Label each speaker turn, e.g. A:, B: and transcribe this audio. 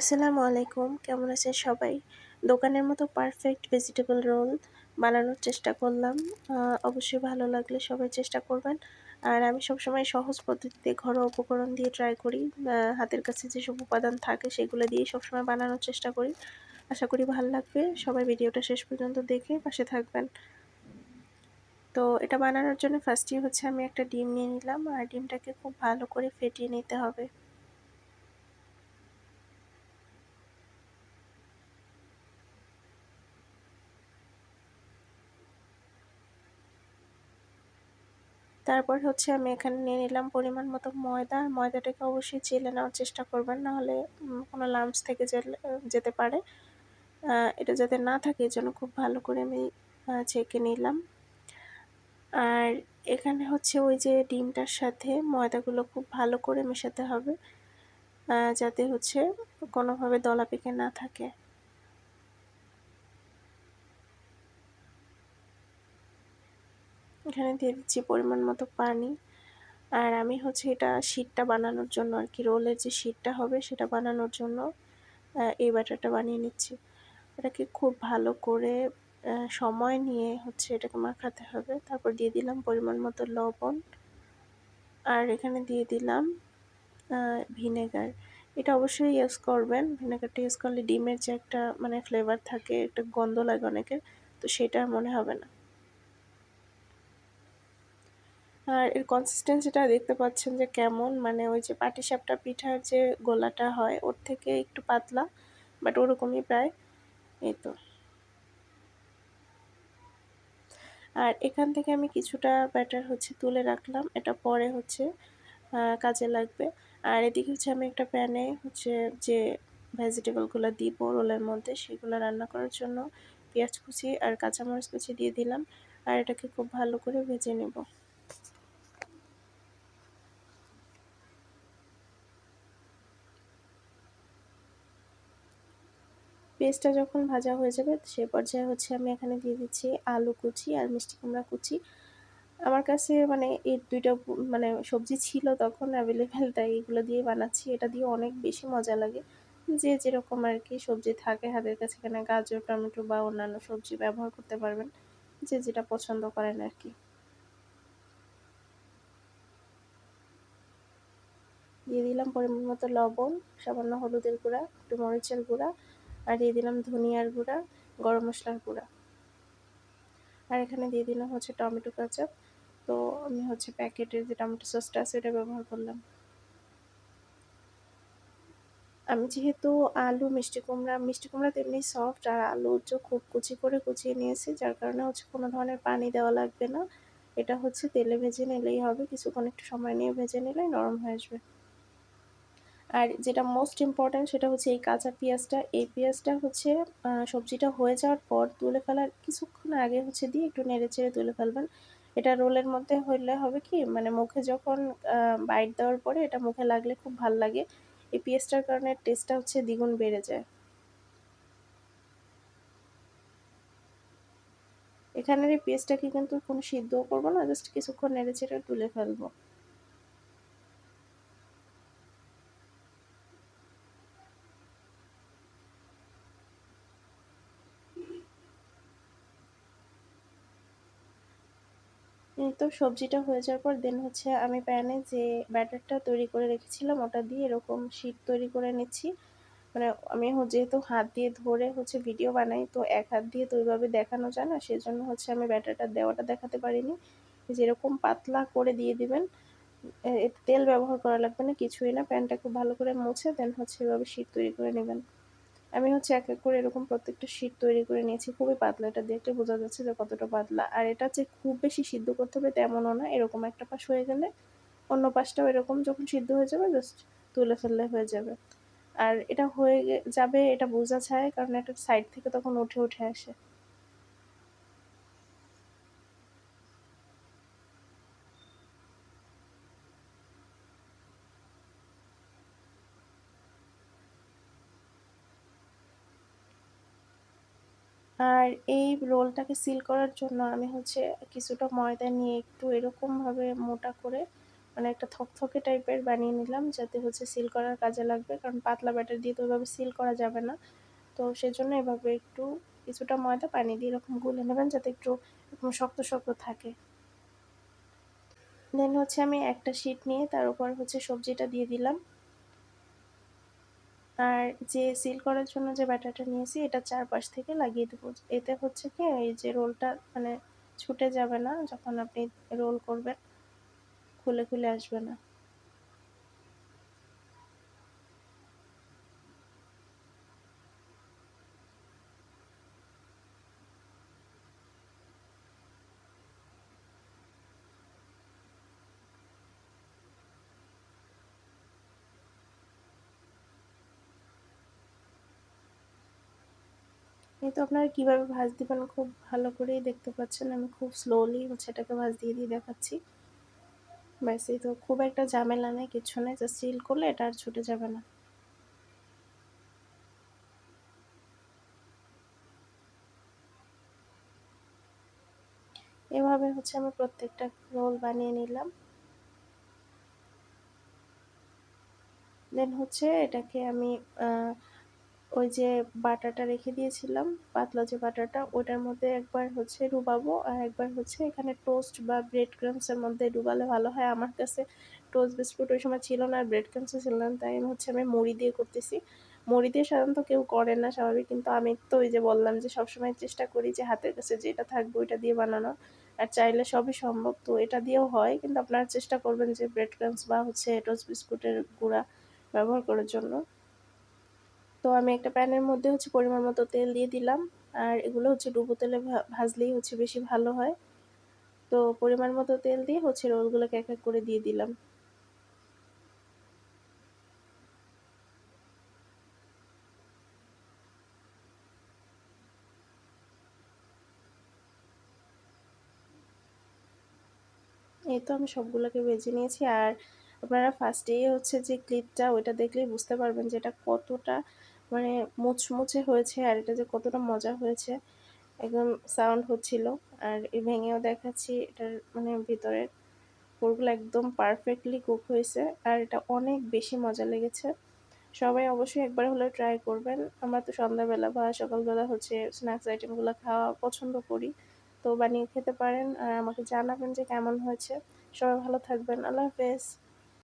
A: আসসালামু আলাইকুম। কেমন আছেন সবাই? দোকানের মতো পারফেক্ট ভেজিটেবল রোল বানানোর চেষ্টা করলাম। অবশ্যই ভালো লাগলে সবাই চেষ্টা করবেন। আর আমি সবসময় সহজ পদ্ধতিতে ঘরোয়া উপকরণ দিয়ে ট্রাই করি। হাতের কাছে যেসব উপাদান থাকে সেগুলো দিয়ে সবসময় বানানোর চেষ্টা করি। আশা করি ভালো লাগবে। সবাই ভিডিওটা শেষ পর্যন্ত দেখে পাশে থাকবেন। তো এটা বানানোর জন্য ফার্স্টই হচ্ছে আমি একটা ডিম নিয়ে নিলাম। আর ডিমটাকে খুব ভালো করে ফেটিয়ে নিতে হবে। তারপর হচ্ছে আমি এখানে নিয়ে নিলাম পরিমাণ মতো ময়দা। আর ময়দাটাকে অবশ্যই চেলে নেওয়ার চেষ্টা করবেন, নাহলে কোনো লাম্পস থেকে যেতে পারে। এটা যাতে না থাকে এই জন্য খুব ভালো করে আমি ছেঁকে নিলাম। আর এখানে হচ্ছে ওই যে ডিমটার সাথে ময়দাগুলো খুব ভালো করে মেশাতে হবে যাতে হচ্ছে কোনোভাবে দলা পেকে না থাকে। এখানে দিয়ে দিচ্ছি পরিমাণ মতো পানি। আর আমি হচ্ছে এটা শীতটা বানানোর জন্য আর কি, রোলের যে শীতটা হবে সেটা বানানোর জন্য এই ব্যাটারটা বানিয়ে নিচ্ছি। এটাকে খুব ভালো করে সময় নিয়ে হচ্ছে এটাকে মাখাতে হবে। তারপর দিয়ে দিলাম পরিমাণ মতো লবণ। আর এখানে দিয়ে দিলাম ভিনেগার। এটা অবশ্যই ইউজ করবেন। ভিনেগারটা ইউজ করলে ডিমের যে একটা মানে ফ্লেভার থাকে, একটা গন্ধ লাগে অনেকের, তো সেটা মনে হবে না। আর এর কনসিস্টেন্সিটা দেখতে পাচ্ছেন যে কেমন। মানে ওই যে পাটিসাপটা পিঠার যে গোলাটা হয়, ওর থেকে একটু পাতলা বাট ওরকমই প্রায়। এই তো। আর এখান থেকে আমি কিছুটা ব্যাটার হচ্ছে তুলে রাখলাম। এটা পরে হচ্ছে কাজে লাগবে। আর এদিকে হচ্ছে আমি একটা প্যানে হচ্ছে যে ভেজিটেবলগুলো দিব রোলের মধ্যে, সেগুলো রান্না করার জন্য। পেঁয়াজ কুচি আর কাঁচামরিচ কুচি দিয়ে দিলাম। আর এটাকে খুব ভালো করে ভেজে নেব। পেস্টটা যখন ভাজা হয়ে যাবে, সে পর্যায়ে হচ্ছে আমি এখানে দিয়ে দিচ্ছি আলু কুচি আর মিষ্টি কুমড়া কুচি। আমার কাছে মানে এই দুইটা মানে সবজি ছিল তখন অ্যাভেলেবেল তাই এগুলো দিয়ে বানাচ্ছি। এটা দিয়ে অনেক বেশি মজা লাগে। যে যেরকম আর কি সবজি থাকে, হাতের কাছে এখানে গাজর, টমেটো বা অন্যান্য সবজি ব্যবহার করতে পারবেন। যে যেটা পছন্দ করেন আর কি। দিয়ে দিলাম পরিমাণ মতো লবণ, সামান্য হলুদের গুঁড়া, একটু মরিচের গুঁড়া আর দিয়ে দিলাম ধনিয়ার গুঁড়া, গরম মশলার গুঁড়া। আর এখানে দিয়ে দিলাম হচ্ছে টমেটো কাচাপ। তো আমি হচ্ছে প্যাকেটের যে টমেটো সসটা আছে এটা ব্যবহার করলাম। আমি যেহেতু আলু, মিষ্টি কুমড়া মিষ্টি কুমড়া তেমনি সফট আর আলু হচ্ছে খুব কুচি করে কুচিয়ে নিয়েছি, যার কারণে হচ্ছে কোনো ধরনের পানি দেওয়া লাগবে না। এটা হচ্ছে তেলে ভেজে নিলেই হবে, কিছুক্ষণ একটু সময় নিয়ে ভেজে নিলেই নরম হয়ে আসবে। আর যেটা মোস্ট ইম্পর্ট্যান্ট সেটা হচ্ছে এই কাঁচা পেঁয়াজটা। এই পেঁয়াজটা হচ্ছে সবজিটা হয়ে যাওয়ার পর তুলে ফেলার কিছুক্ষণ আগে হচ্ছে দিয়ে একটু নেড়ে চেড়ে তুলে ফেলবেন। এটা রোলের মধ্যে হইলে হবে কি মানে মুখে যখন বাইট দেওয়ার পরে এটা মুখে লাগলে খুব ভালো লাগে। এই পেঁয়াজটার কারণে টেস্টটা হচ্ছে দ্বিগুণ বেড়ে যায়। এখানের এই পেঁয়াজটাকে কিন্তু কোনো সিদ্ধও করব না জাস্ট কিছুক্ষণ নেড়ে চেড়ে তুলে ফেলব। তো সবজিটা হয়ে যাওয়ার পর দেন হচ্ছে আমি প্যানে যে ব্যাটারটা তৈরি করে রেখেছিলাম, ওটা দিয়ে এরকম শীট তৈরি করে নিচ্ছি। মানে আমি যেহেতু হাত দিয়ে ধরে হচ্ছে ভিডিও বানাই, তো এক হাত দিয়ে তো ওইভাবে দেখানো যায় না, সেজন্য হচ্ছে আমি ব্যাটারটা দেওয়াটা দেখাতে পারিনি। যেরকম পাতলা করে দিয়ে দিবেন তেল ব্যবহার করা লাগবে না, কিছুই না। প্যানটা খুব ভালো করে মুছে দেন হচ্ছে এভাবে শীত তৈরি করে নেবেন। আমি হচ্ছে এক এক করে এরকম প্রত্যেকটা শীট তৈরি করে নিয়েছি। খুবই পাতলা, এটা দেখলে বোঝা যাচ্ছে যে কতটা পাতলা। আর এটা যে খুব বেশি সিদ্ধ করতে হবে তেমনও না, এরকম একটা পাশ হয়ে গেলে অন্য পাশটাও এরকম যখন সিদ্ধ হয়ে যাবে জাস্ট তুলে ফেললে হয়ে যাবে। আর এটা হয়ে যাবে, এটা বোঝা যায়, কারণ একটা সাইড থেকে তখন উঠে উঠে আসে। আর এই রোলটাকে সিল করার জন্য আমি হচ্ছে কিছুটা ময়দা নিয়ে একটু এরকমভাবে মোটা করে মানে একটা থকথকে টাইপের বানিয়ে নিলাম, যাতে হচ্ছে সিল করার কাজে লাগবে। কারণ পাতলা ব্যাটার দিয়ে তো ওইভাবে সিল করা যাবে না। তো সেজন্য এভাবে একটু কিছুটা ময়দা, পানি দিয়ে এরকম গুলে নেবেন, যাতে একটু এরকম শক্ত শক্ত থাকে। দেন হচ্ছে আমি একটা শিট নিয়ে তার উপর হচ্ছে সবজিটা দিয়ে দিলাম। আর যে সিল করার জন্য যে ব্যাটারটা নিয়েছি, এটা চারপাশ থেকে লাগিয়ে দেবো। এতে হচ্ছে কি, এই যে রোলটা মানে ছুটে যাবে না, যখন আপনি রোল করবেন, খুলে খুলে আসবে না। এই তো আপনারা কীভাবে ভাজ দিবেন খুব ভালো করেই দেখতে পাচ্ছেন। আমি খুব স্লোলি হচ্ছে এটাকে ভাজ দিয়ে দিয়ে দেখাচ্ছি। ব্যাস, এই তো খুব একটা ঝামেলা নেই, কিছু নেই জাস্ট সিল করলে এটা আর ছুটে যাবে না। এভাবে হচ্ছে আমি প্রত্যেকটা রোল বানিয়ে নিলাম। দেন হচ্ছে এটাকে আমি ওই যে বাটাটা রেখে দিয়েছিলাম, পাতলা যে বাটাটা, ওটার মধ্যে একবার হচ্ছে ডুবাবো আর একবার হচ্ছে এখানে টোস্ট বা ব্রেড ক্রামসের মধ্যে ডুবালে ভালো হয়। আমার কাছে টোস্ট বিস্কুট ওই সময় ছিল না, আর ব্রেড ক্রামসও ছিল না, তাই হচ্ছে আমি মুড়ি দিয়ে করতেছি। মুড়ি দিয়ে সাধারণত কেউ করে না স্বাভাবিক, কিন্তু আমি তো ওই যে বললাম যে সবসময় চেষ্টা করি যে হাতের কাছে যেটা থাকবে ওইটা দিয়ে বানানো আর চাইলে সবই সম্ভব তো এটা দিয়েও হয়, কিন্তু আপনারা চেষ্টা করবেন যে ব্রেড ক্রামস বা হচ্ছে টোস্ট বিস্কুটের গুঁড়া ব্যবহার করার জন্য। তো আমি একটা প্যানের মধ্যে হচ্ছে পরিমাণ মতো তেল দিয়ে দিলাম। আর এগুলো হচ্ছে ডুবো তেলে ভাজলেই হচ্ছে বেশি ভালো হয়। তো পরিমাণ মতো তেল দিয়ে হচ্ছে রোলগুলোকে এক এক করে দিয়ে দিলাম। এই তো আমি সবগুলোকে ভেজে নিয়েছি। আর আপনারা ফার্স্টেই হচ্ছে যে ক্লিপটা ওইটা দেখলেই বুঝতে পারবেন যে এটা কতটা মানে মুচমুচে হয়েছে আর এটা যে কতটা মজা হয়েছে, একদম সাউন্ড হচ্ছিল। আর এই ভেঙেও দেখাচ্ছি এটার মানে ভিতরের পুরগুলো একদম পারফেক্টলি কুক হয়েছে আর এটা অনেক বেশি মজা লেগেছে। সবাই অবশ্যই একবার হলেও ট্রাই করবেন। আমরা তো সন্ধ্যাবেলা বা সকালবেলা হচ্ছে স্ন্যাক্স আইটেমগুলো খাওয়া পছন্দ করি, তো বানিয়ে খেতে পারেন। আর আমাকে জানাবেন যে কেমন হয়েছে। সবাই ভালো থাকবেন। আল্লাহ হাফেজ।